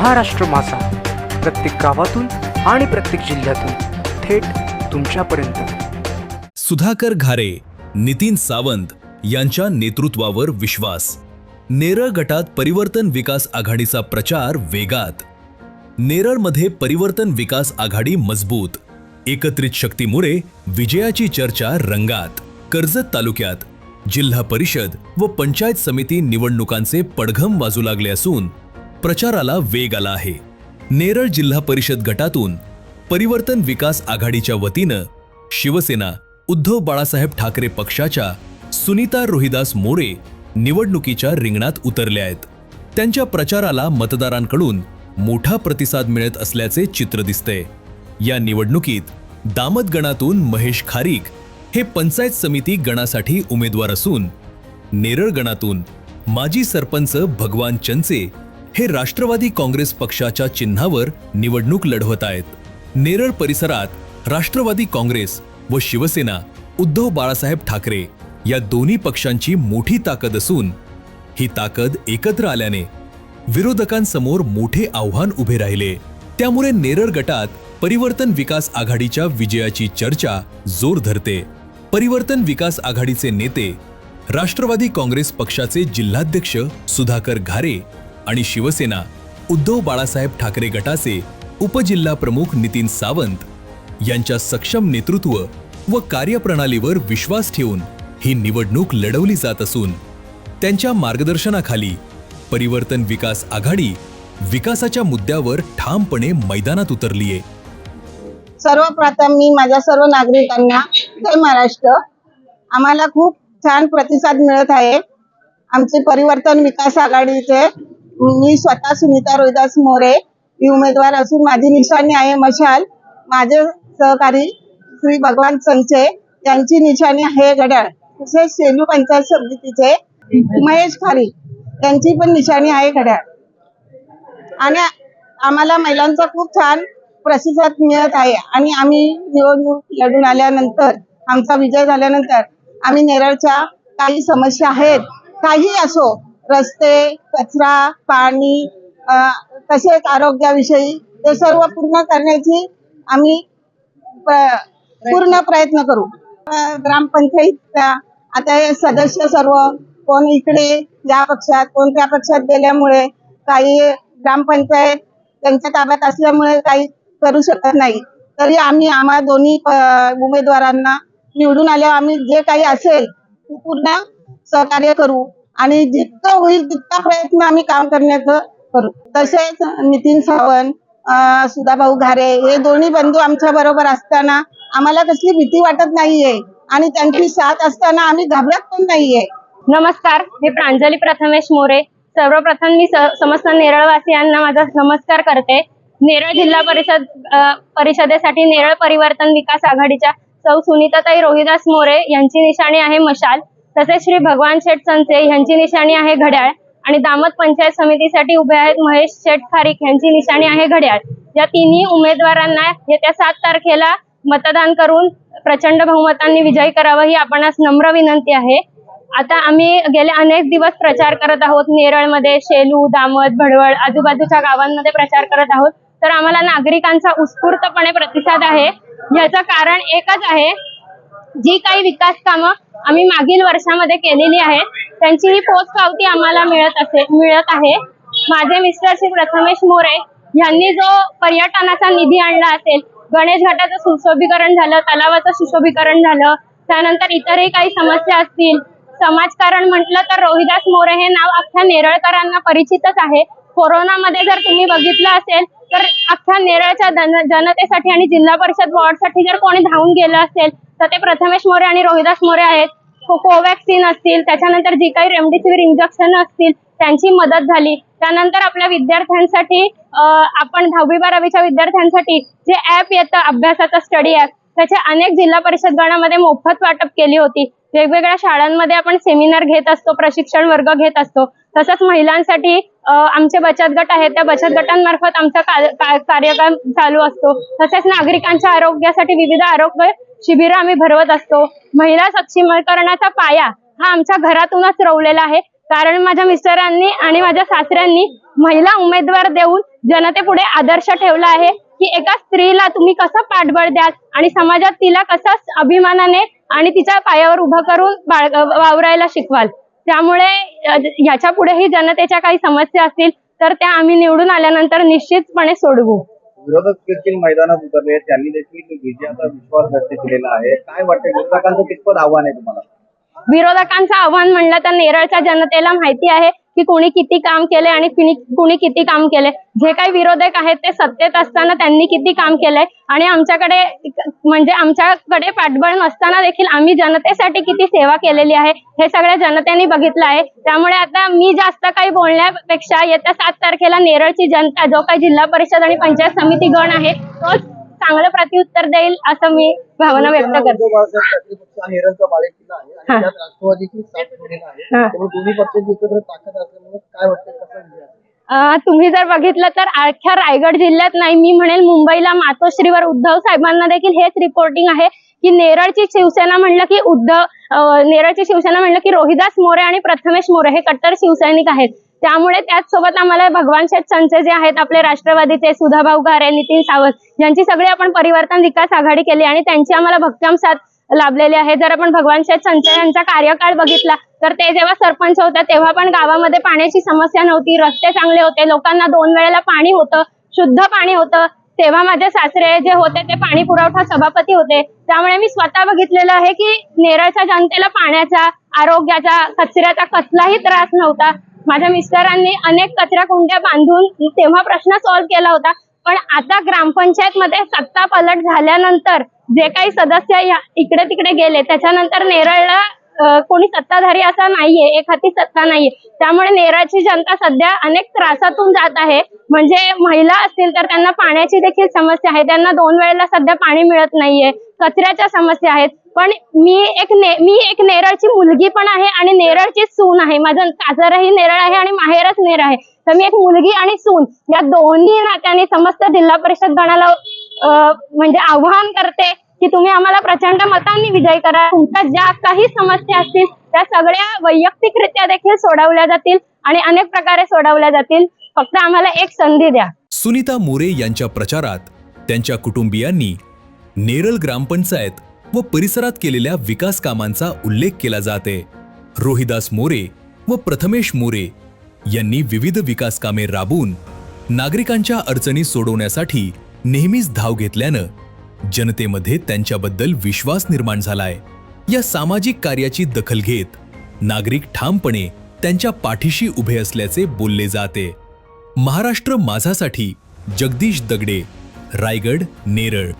महाराष्ट्र माझा प्रत्येक गावातून आणि प्रत्येक जिल्ह्यातून थेट तुमच्यापर्यंत. सुधाकर घारे नितीन सावंत यांच्या नेतृत्वावर विश्वास. नेरळ गटात परिवर्तन विकास आघाडीचा प्रचार वेगात. नेरळमध्ये परिवर्तन विकास आघाडी मजबूत. एकत्रित शक्तीमुळे विजयाची चर्चा रंगात. कर्जत तालुक्यात जिल्हा परिषद व पंचायत समिती निवडणुकांचे पडघम वाजू लागले असून प्रचाराला वेग आला आहे. नेरळ जिल्हा परिषद गटातून परिवर्तन विकास आघाडीच्या वतीनं शिवसेना उद्धव बाळासाहेब ठाकरे पक्षाच्या सुनीता रोहिदास मोरे निवडणुकीच्या रिंगणात उतरल्या आहेत. त्यांच्या प्रचाराला मतदारांकडून मोठा प्रतिसाद मिळत असल्याचे चित्र दिसते या निवडणुकीत दामत गणातून महेश खारीक हे पंचायत समिती गणासाठी उमेदवार असून नेरळ गणातून माजी सरपंच भगवान चंचे हे राष्ट्रवादी काँग्रेस पक्षाच्या चिन्हावर निवडणूक लढवत आहेत. नेरळ परिसरात राष्ट्रवादी काँग्रेस व शिवसेना उद्धव बाळासाहेब ठाकरे या दोन्ही पक्षांची मोठी ताकद असून ही ताकद एकत्र आल्याने विरोधकांसमोर मोठे आव्हान उभे राहिले. त्यामुळे नेरळ गटात परिवर्तन विकास आघाडीच्या विजयाची चर्चा जोर धरते. परिवर्तन विकास आघाडीचे नेते राष्ट्रवादी काँग्रेस पक्षाचे जिल्हाध्यक्ष सुधाकर घारे आणि शिवसेना उद्धव बाळासाहेब ठाकरे गटाचे उपजिल्हा प्रमुख नितीन सावंत यांच्या सक्षम नेतृत्व व कार्यप्रणालीवर विश्वास ठेवून ही निवडणूक लढवली जात असून त्यांच्या मार्गदर्शनाखाली परिवर्तन विकास आघाडी विकासाच्या मुद्द्यावर ठामपणे मैदानात उतरलीये सर्वप्रथम मी माझ्या सर्व नागरिकांना जय महाराष्ट्र. आम्हाला खूप छान प्रतिसाद मिळत आहे. आमचे परिवर्तन विकास आघाडीचे मी स्वतः सुनीता रोहिदास मोरे ही उमेदवार असून माझी निशाणी आहे मशाल. माझे सहकारी श्री भगवान संचे यांची निशाणी आहे घड्याळ तसेच सेलू पंचायत समितीचे महेश खारी यांची पण निशाणी आहे घड्याळ आणि आम्हाला महिलांचा खूप छान प्रतिसाद मिळत आहे. आणि आम्ही निवडणूक लढून आल्यानंतर आमचा विजय झाल्यानंतर आम्ही नेरळच्या काही समस्या आहेत काही असो रस्ते कचरा पाणी तसेच आरोग्याविषयी ते सर्व पूर्ण करण्याची आम्ही पूर्ण प्रयत्न करू. अं, ग्रामपंचायतच्या आता हे सदस्य सर्व कोण इकडे या पक्षात कोण त्या पक्षात गेल्यामुळे काही ग्रामपंचायत त्यांच्या ताब्यात असल्यामुळे काही करू शकत नाही. तरी आम्ही आम्हा दोन्ही उमेदवारांना निवडून आल्यावर आम्ही जे काही असेल ते पूर्ण सहकार्य करू. आणि जितकं होईल तितका प्रयत्न आम्ही काम करण्याचं करू. तसेच नितीन सावंत सुधाभाऊ घारे हे दोन्ही बंधू आमच्या बरोबर असताना आम्हाला कसली भीती वाटत नाहीये आणि त्यांची साथ असताना आम्ही घाबरत पण नाहीये. नमस्कार मी प्रांजली प्रथमेश मोरे. सर्वप्रथम मी समस्त नेरळवासियांना माझा नमस्कार करते. नेरळ जिल्हा परिषद परिषदेसाठी नेरळ परिवर्तन विकास आघाडीच्या सौ सुनीताताई रोहिदास मोरे यांची निशाणी आहे मशाल. तसेच श्री भगवान शेठ संचे यांची निशाणी आहे घड्याळ आणि दामत पंचायत समितीसाठी उभे आहेत महेश शेठ खारीक यांची निशाणी आहे घड्याळ. या तिन्ही उमेदवारांना येत्या सात तारखेला मतदान करून प्रचंड बहुमतांनी विजयी करावं ही आपणास नम्र विनंती आहे. आता आम्ही गेले अनेक दिवस प्रचार करत आहोत. नेरळमध्ये शेलू दामत भडवळ आजूबाजूच्या गावांमध्ये प्रचार करत आहोत. तर आम्हाला नागरिकांचा उत्स्फूर्तपणे प्रतिसाद आहे. याचं कारण एकच आहे जी काही विकास कामं आम्ही मागील वर्षामध्ये केलेली आहेत त्यांची ही पोच पावती आम्हाला मिळत असे मिळत आहे. माझे मिस्टर श्री प्रथमेश मोरे यांनी जो पर्यटनाचा निधी आणला असेल गणेश घाटाचं सुशोभीकरण झालं तलावाचं सुशोभीकरण झालं त्यानंतर इतरही काही समस्या असतील समाजकारण म्हटलं तर रोहिदास मोरे हे नाव अख्ख्या नेरळकरांना परिचितच आहे. कोरोनामध्ये जर तुम्ही बघितलं असेल तर अख्ख्या नेरळच्या जनतेसाठी आणि जिल्हा परिषद वॉर्डसाठी जर कोणी धावून गेलं असेल तर ते प्रथमेश मोरे आणि रोहिदास मोरे आहेत. कोवॅक्सिन असतील त्याच्यानंतर जी काही रेमडेसिवीर इंजेक्शन असतील त्यांची मदत झाली. त्यानंतर आपल्या विद्यार्थ्यांसाठी आपण दहावी बारावीच्या विद्यार्थ्यांसाठी जे ऍप येतं अभ्यासाचं स्टडी ऍप त्याचे अनेक जिल्हा परिषद गणामध्ये मोफत वाटप केली होती. वेगवेगळ्या शाळांमध्ये आपण सेमिनार घेत असतो प्रशिक्षण वर्ग घेत असतो. तसंच महिलांसाठी आमचे बचत गट आहेत. त्या बचत गटांमार्फत आमचा कार्यक्रम चालू असतो. तसेच नागरिकांच्या आरोग्यासाठी विविध आरोग्य शिबिरं आम्ही भरवत असतो. महिला सक्षमीकरणाचा पाया हा आमच्या घरातूनच रोवलेला आहे. कारण माझ्या मिस्टरांनी आणि माझ्या सासऱ्यांनी महिला उमेदवार देऊन जनतेपुढे आदर्श ठेवला आहे. की एका स्त्रीला तुम्ही कसं पाठबळ द्याल आणि समाजात तिला कसं अभिमानाने आणि तिच्या पायावर उभं करून वावरायला शिकवाल? त्यामुळे ह्याच्या पुढेही जनतेच्या काही समस्या असतील तर त्या आम्ही निवडून आल्यानंतर निश्चितपणे सोडवू. विरोधक देखील मैदानात उतरले. त्यांनी देखील विजयाचा विश्वास व्यक्त केलेला आहे. काय वाटतं विरोधकांचं कितपत आव्हान आहे तुम्हाला? विरोधकांचं आव्हान म्हणलं तर नेरळच्या जनतेला माहिती आहे. की कोणी किती काम केले आणि कुणी किती काम केले जे काही विरोधक आहेत ते सत्तेत असताना त्यांनी किती काम केलंय. आणि आमच्याकडे म्हणजे आमच्याकडे पाठबळ नसताना देखील आम्ही जनतेसाठी किती सेवा केलेली आहे हे सगळ्या जनतेने बघितलं आहे. त्यामुळे आता मी जास्त काही बोलण्यापेक्षा येत्या सात तारखेला नेरळची जनता जो काही जिल्हा परिषद आणि पंचायत समिती गण आहे तोच चांगलं प्रत्युत्तर देईल असं मी भावना व्यक्त करते. तुम्ही जर बघितलं तर अख्ख्या रायगड जिल्ह्यात नाही मी म्हणेल मुंबईला मातोश्रीवर उद्धव साहेबांना देखील हेच रिपोर्टिंग आहे. की नेरळची शिवसेना म्हणलं की उद्धव नेरळची शिवसेना म्हणलं की रोहिदास मोरे आणि प्रथमेश मोरे हे कट्टर शिवसैनिक आहेत. त्यामुळे त्याचसोबत आम्हाला भगवान शेठ संचे जे आहेत आपले राष्ट्रवादीचे सुधाभाऊ घारे नितीन सावंत यांची सगळी आपण परिवर्तन विकास आघाडी केली आणि त्यांची आम्हाला भक्कम साथ लाभलेली आहे. जर आपण भगवान शेठ संचय यांचा कार्यकाळ बघितला तर ते जेव्हा सरपंच होते तेव्हा पण गावामध्ये पाण्याची समस्या नव्हती रस्ते चांगले होते लोकांना दोन वेळेला पाणी होतं शुद्ध पाणी होतं. तेव्हा माझे सासरे जे होते ते पाणी पुरवठा सभापती होते. त्यामुळे मी स्वतः बघितलेलं आहे की नेरळच्या जनतेला पाण्याचा आरोग्याचा कचऱ्याचा कसलाही त्रास नव्हता. माझ्या मिस्टरांनी अनेक कचरा कुंड्या बांधून तेव्हा प्रश्न सॉल्व्ह केला होता. पण आता ग्रामपंचायत मध्ये सत्ता पलट झाल्यानंतर जे काही सदस्य या- इकडे तिकडे गेले त्याच्यानंतर नेरळला कोणी सत्ताधारी असा नाहीये एक हाती सत्ता नाहीये. त्यामुळे नेरळची जनता सध्या अनेक त्रासातून जात आहे. म्हणजे महिला असतील तर त्यांना पाण्याची देखील समस्या आहे. त्यांना दोन वेळेला सध्या पाणी मिळत नाहीये. कचऱ्याच्या समस्या आहेत. पण मी एक ने मी एक नेरळची मुलगी पण आहे आणि नेरळची सून आहे. माझं सासरही नेरळ आहे आणि माहेरच नेरळ आहे. तर मी एक मुलगी आणि सून या दोन्ही नात्याने समस्त जिल्हा परिषद गणाला म्हणजे आव्हान करते. की तुम्ही आम्हाला प्रचंड मतांनी विजयी करा. तुमच्या ज्या काही समस्या असतील त्या सगळ्या वैयक्तिकरित्या देखील सोडवल्या जातील आणि अनेक प्रकारे सोडवल्या जातील. फक्त आम्हाला एक संधी द्या. सुनीता मोरे यांच्या प्रचारात त्यांच्या कुटुंबियांनी नेरल ग्रामपंचायत व परिसरात केलेल्या विकास कामांचा उल्लेख केला जाते. रोहिदास मोरे व प्रथमेश मोरे यांनी विविध विकास कामे राबवून नागरिकांच्या अडचणी सोडवण्यासाठी नेहमीच धाव घेतल्यानं जनतेमध्ये त्यांच्याबद्दल विश्वास निर्माण झालाय. या सामाजिक कार्याची दखल घेत नागरिक ठामपणे त्यांच्या पाठीशी उभे असल्याचे बोलले जाते. महाराष्ट्र माझासाठी जगदीश दगडे रायगड नेरळ.